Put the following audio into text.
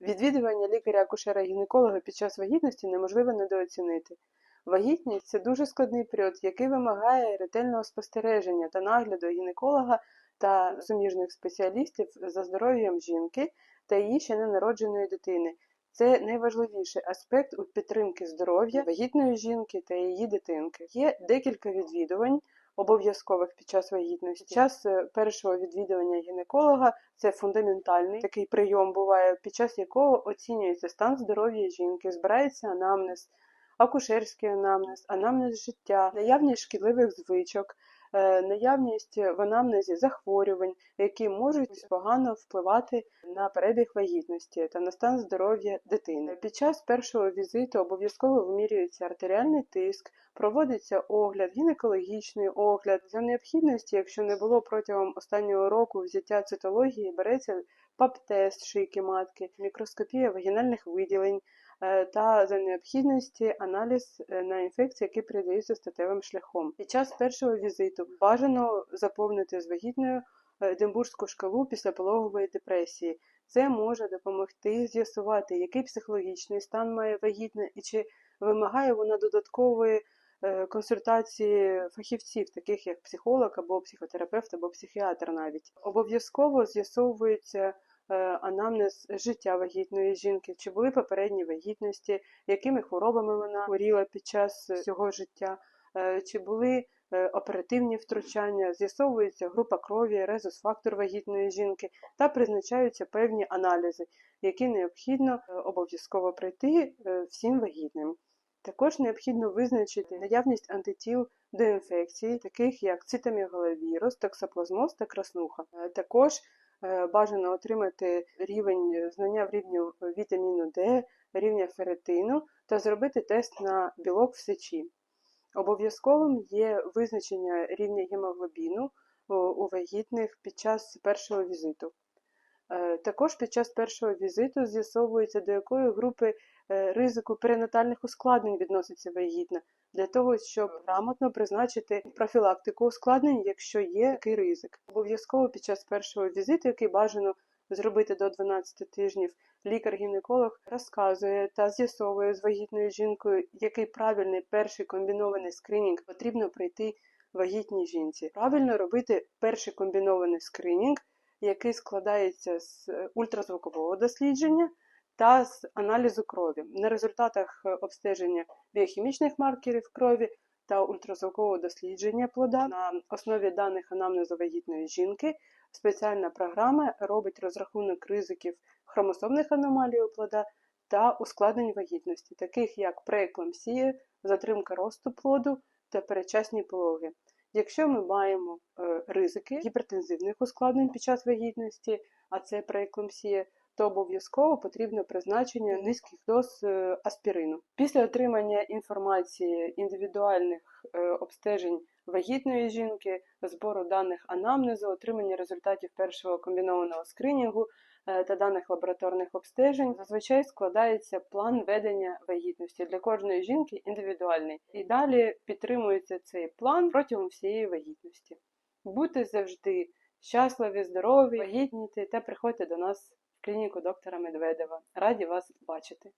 Відвідування лікаря-акушера-гінеколога під час вагітності неможливо недооцінити. Вагітність це дуже складний період, який вимагає ретельного спостереження та нагляду гінеколога та суміжних спеціалістів за здоров'ям жінки та її ще ненародженої дитини. Це найважливіший аспект у підтримки здоров'я вагітної жінки та її дитинки. Є декілька відвідувань обов'язкових під час вагітності. Під час е, першого відвідування гінеколога це фундаментальний такий прийом буває, під час якого оцінюється стан здоров'я жінки, збирається анамнез, акушерський анамнез, анамнез життя, наявність шкідливих звичок, наявність в анамнезі захворювань, які можуть погано впливати на перебіг вагітності та на стан здоров'я дитини. Під час першого візиту обов'язково вимірюється артеріальний тиск, проводиться огляд, гінекологічний огляд. За необхідності, якщо не було протягом останнього року взяття цитології, береться ПАП-тест шийки матки, мікроскопія вагінальних виділень е, та за необхідності аналіз е, на інфекції, які передаються статевим шляхом. Під час першого візиту бажано заповнити з вагітною е, Единбурзьку шкалу післяпологової депресії. Це може допомогти з'ясувати, який психологічний стан має вагітна і чи вимагає вона додаткової е, консультації фахівців, таких як психолог або психотерапевт, або психіатр навіть. Обов'язково з'ясовується е, анамнез життя вагітної жінки, чи були попередні вагітності, якими хворобами вона хворіла під час е, цього життя, е, чи були е, оперативні втручання, з'ясовується група крові, резус-фактор вагітної жінки та призначаються певні аналізи, які необхідно е, обов'язково пройти е, всім вагітним. Також необхідно визначити наявність антитіл до інфекції, таких як цитомегаловірус, токсоплазмоз та краснуха. Е, Також е, бажано отримати рівень е, знання в рівні вітаміну Д, рівня феретину та зробити тест на білок в сечі. Обов'язковим є визначення рівня гемоглобіну у вагітних під час першого візиту. Е, Також під час першого візиту з'ясовується, до якої групи е, ризику перинатальних ускладнень відноситься вагітна, для того, щоб грамотно призначити профілактику ускладнень, якщо є такий ризик. Обов'язково під час першого візиту, який бажано зробити до 12 тижнів, лікар-гінеколог розказує та з'ясовує з вагітною жінкою, який правильний перший комбінований скринінг потрібно пройти вагітній жінці. Правильно робити перший комбінований скринінг, який складається з е, ультразвукового дослідження та з аналізу крові. На результатах е, обстеження біохімічних маркерів крові та ультразвукового дослідження плода на основі даних анамнезу вагітної жінки спеціальна програма робить розрахунок ризиків хромосомних аномалій у плода та ускладнень вагітності, таких як преекламсія, затримка росту плоду та передчасні пологи. Якщо ми маємо е, ризики гіпертензивних ускладнень під час вагітності, а це преекламсія, то обов'язково потрібно призначення низьких доз е, аспірину. Після отримання інформації індивідуальних е, обстежень вагітної жінки, збору даних анамнезу, отримання результатів першого комбінованого скринінгу е, та даних лабораторних обстежень, зазвичай складається план ведення вагітності для кожної жінки індивідуальний. І далі підтримується цей план протягом всієї вагітності. Будьте завжди щасливі, здорові, вагітніте та приходьте до нас клініку доктора Медведева. Раді вас бачити.